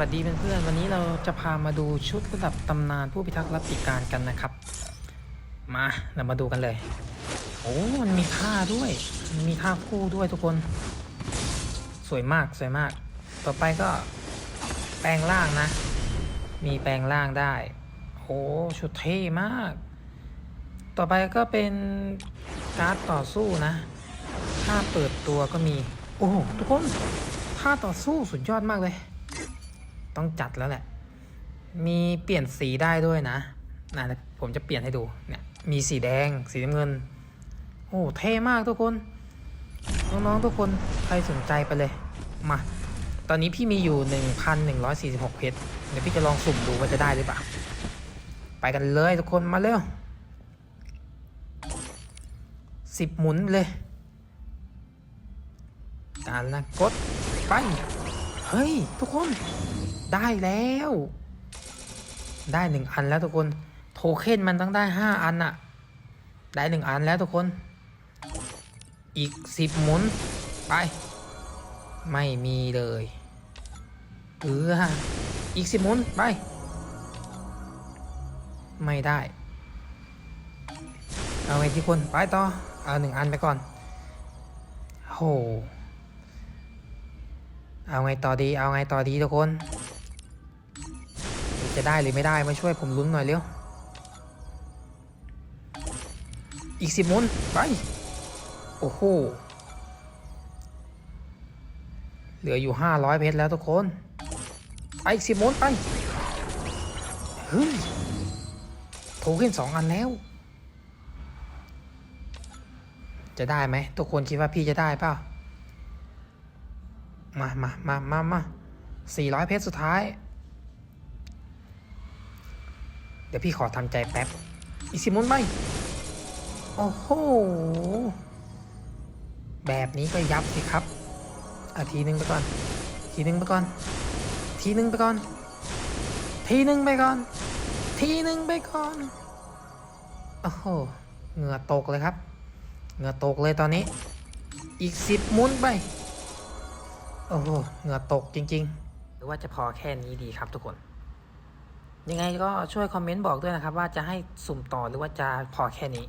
วัสดีเพื่อนๆวันนี้เราจะพามาดูชุดระดับตำนานผู้พิทักษ์รัตติการกันนะครับ มาเรามาดูกันเลย โอ้มันมีท่าด้วยมันมีท่าคู่ด้วยทุกคน สวยมากสวยมาก ต่อไปก็แปลงร่างนะ มีแปลงร่างได้โอ้ชุดเท่มาก ต่อไปก็เป็นการ์ดต่อสู้นะท่าเปิดตัวก็มี โอ้โหทุกคนท่าต่อสู้สุดยอดมากเลย ต้องจัดแล้วแหละ มีเปลี่ยนสีได้ด้วยนะนะผมจะเปลี่ยนให้ดูเนี่ยมีสีแดง สีน้ำเงิน โอ้เท่มากทุกคน น้องๆทุกคนใครสนใจไปเลย มา ตอนนี้พี่มีอยู่ 1,146 เพชร เดี๋ยวพี่จะลองสุ่มดูว่าจะได้หรือเปล่า ไปกันเลยทุกคนมาเร็วสิบหมุนเลย การนะกด ไป เฮ้ย ทุกคนได้แล้ว ได้หนึ่งอันแล้วทุกคน โทเค็นมันต้องได้ห้าอันอะได้หนึ่งอันแล้วทุกคน อีกสิบหมุน ไป ไม่มีเลยเอออีกสิบหมุน ไป ไม่ได้ เอาไงทุกคน ไปต่อ เอาหนึ่งอันไปก่อนโห เอาไงต่อดีเอาไงต่อดีทุกคน จะได้หรือไม่ได้มาช่วยผมลุ้นหน่อยเร็ว อีกสิบมุนไป โอ้โห เหลืออยู่ห้าร้อยเพชรแล้วทุกคน ไปอีกสิบมุนไป เฮ้ยโทรขึ้นสองอันแล้ว จะได้ไหมทุกคนคิดว่าพี่จะได้เปล่า มามามามามาสี่ร้อยเพชรสุดท้าย เดี๋ยวพี่ขอทำใจแป๊บ อีกสิมุนไปโอ้โห แบบนี้ก็ยับสิครับอาทีนึงไปก่อน ทีนึงไปก่อน ทีนึงไปก่อน ทีนึงไปก่อน ทีนึงไปก่อน โอ้โห เหงื่อตกเลยครับ เหงื่อตกเลยตอนนี้ อีกสิบมุนไป โอ้โหเหงื่อตกจริง ๆ หรือว่าจะพอแค่นี้ดีครับทุกคน ยังไงก็ช่วยคอมเมนต์บอกด้วยนะครับ ว่าจะให้สุ่มต่อหรือว่าจะพอแค่นี้